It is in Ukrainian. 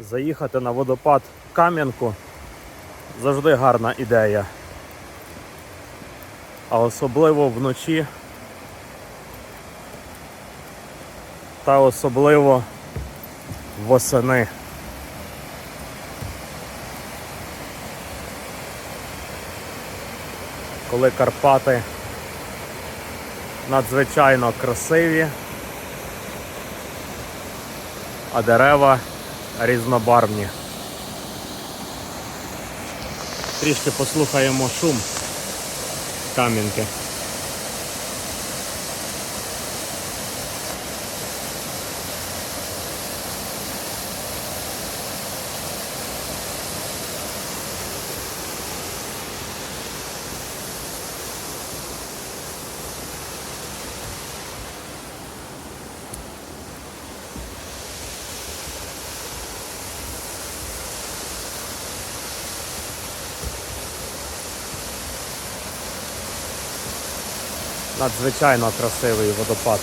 Заїхати на водопад Кам'янку завжди гарна ідея. А особливо вночі. Та особливо восени. Коли Карпати надзвичайно красиві, а дерева різнобарвні. Трішки послухаємо шум кам'янки. Надзвичайно красивий водопад.